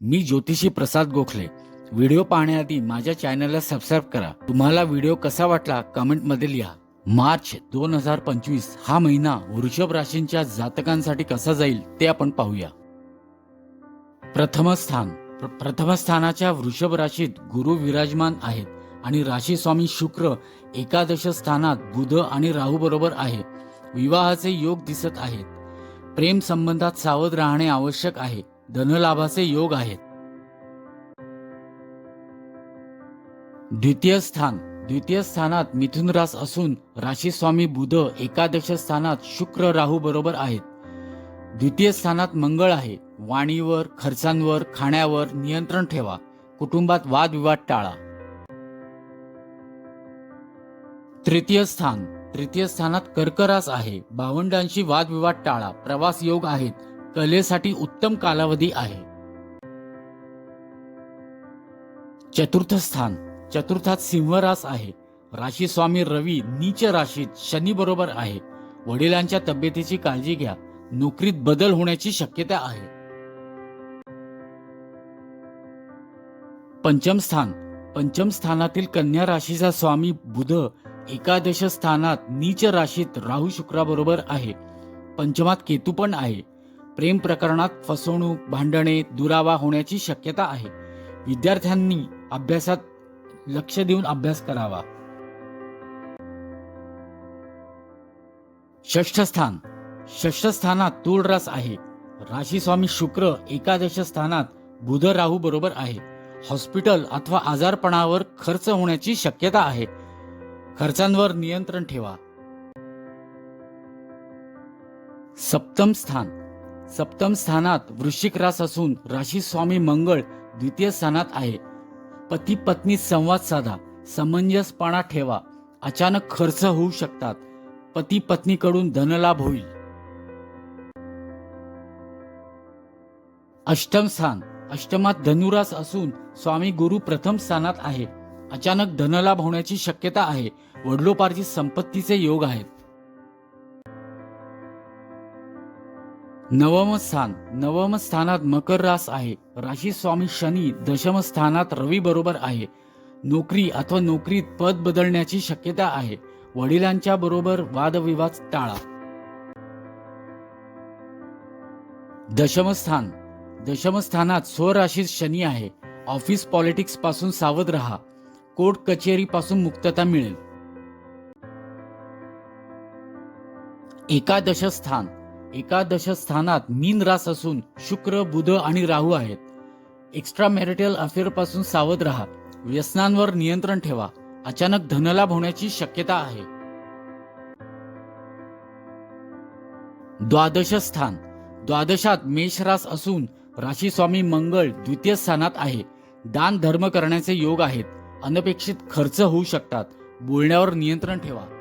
मी ज्योतिषी प्रसाद गोखले. व्हिडिओ पाहण्याआधी माझ्या चॅनलला सबस्क्राईब करा. तुम्हाला व्हिडिओ कसा वाटला कमेंटमध्ये लिहा. मार्च दोन हजार पंचवीस हा महिना वृषभ राशींच्या जातकांसाठी कसा जाईल ते आपण पाहूया. प्रथम स्थान प्र- प्रथम स्थानाच्या वृषभ राशीत गुरु विराजमान आहेत आणि राशी स्वामी शुक्र एकादश स्थानात बुध आणि राहू बरोबर आहे. विवाहाचे योग दिसत आहेत. प्रेम संबंधात सावध राहणे आवश्यक आहे. धनलाभाचे योग आहेत. द्वितीय स्थान. द्वितीय स्थानात मिथुन रास असून राशी स्वामी बुध एकादश स्थानात शुक्र राहू बरोबर आहेत. द्वितीय स्थानात मंगळ आहे. वाणीवर खर्चांवर खाण्यावर नियंत्रण ठेवा. कुटुंबात वादविवाद टाळा. तृतीय स्थान. तृतीय स्थानात कर्करास आहे. भावंडांशी वादविवाद टाळा. प्रवास योग आहेत. कलेसाठी उत्तम कालावधी आहे. चतुर्थ स्थान. चतुर्थात सिंहरास आहे. राशी स्वामी रवी नीच राशीत शनी बरोबर आहे. वडिलांच्या तब्येतीची काळजी घ्या. नोकरीत बदल होण्याची शक्यता आहे. पंचम स्थान. पंचम स्थानातील कन्या राशीचा स्वामी बुध एकादश स्थानात नीच राशीत राहू शुक्राबरोबर आहे. पंचमात केतू पण आहे. प्रेम प्रकरणात फसवणूक भांडणे दुरावा होण्याची शक्यता आहे. विद्यार्थ्यांनी अभ्यासात लक्ष देऊन अभ्यास करावा. षष्ठ स्थान षष्ठ तूळ रस आहे. राशी स्वामी शुक्र एकादश स्थानात बुध राहू बरोबर आहे. हॉस्पिटल अथवा आजारपणावर खर्च होण्याची शक्यता आहे. खर्चांवर नियंत्रण ठेवा. सप्तम स्थान. सप्तम स्थानात वृश्चिक रास असून राशी स्वामी मंगळ द्वितीय स्थानात आहे. पती पत्नी संवाद साधा समंजसपणा ठेवा अचानक खर्च होऊ शकतात. पती पत्नीकडून धनलाभ होईल. अष्टम स्थान अष्टमात धनुरास असून स्वामी गुरु प्रथम स्थानात आहे. अचानक धनलाभ होण्याची शक्यता आहे. वडिलोपार्जित संपत्तीचे योग आहेत. नवम स्थान. नवम स्थानात मकर रास आहे. राशी स्वामी शनी दशम स्थानात रवी बरोबर आहे. नोकरी अथवा नोकरीत पद बदलण्याची शक्यता आहे. वडिलांच्या बरोबर वादविवाद टाळा. दशम स्थान. दशम स्थानात स्वराशीत शनी आहे. ऑफिस पॉलिटिक्सपासून सावध राहा. कोर्ट कचेरी पासून मुक्तता मिळेल. एकादश स्थान. एकादश स्थानात मीन रास असून शुक्र बुध आणि राहू आहेत. एक्स्ट्रा मॅरिटल अफेअरपासून सावध राहा. व्यसनांवर नियंत्रण ठेवा. अचानक धनलाभ होण्याची शक्यता आहे. द्वादश स्थान द्वादशात मेष रास असून राशी स्वामी मंगळ द्वितीय स्थानात आहे. दान धर्म करण्याचे योग आहेत. अनपेक्षित खर्च होऊ शकतात. बोलण्यावर नियंत्रण ठेवा.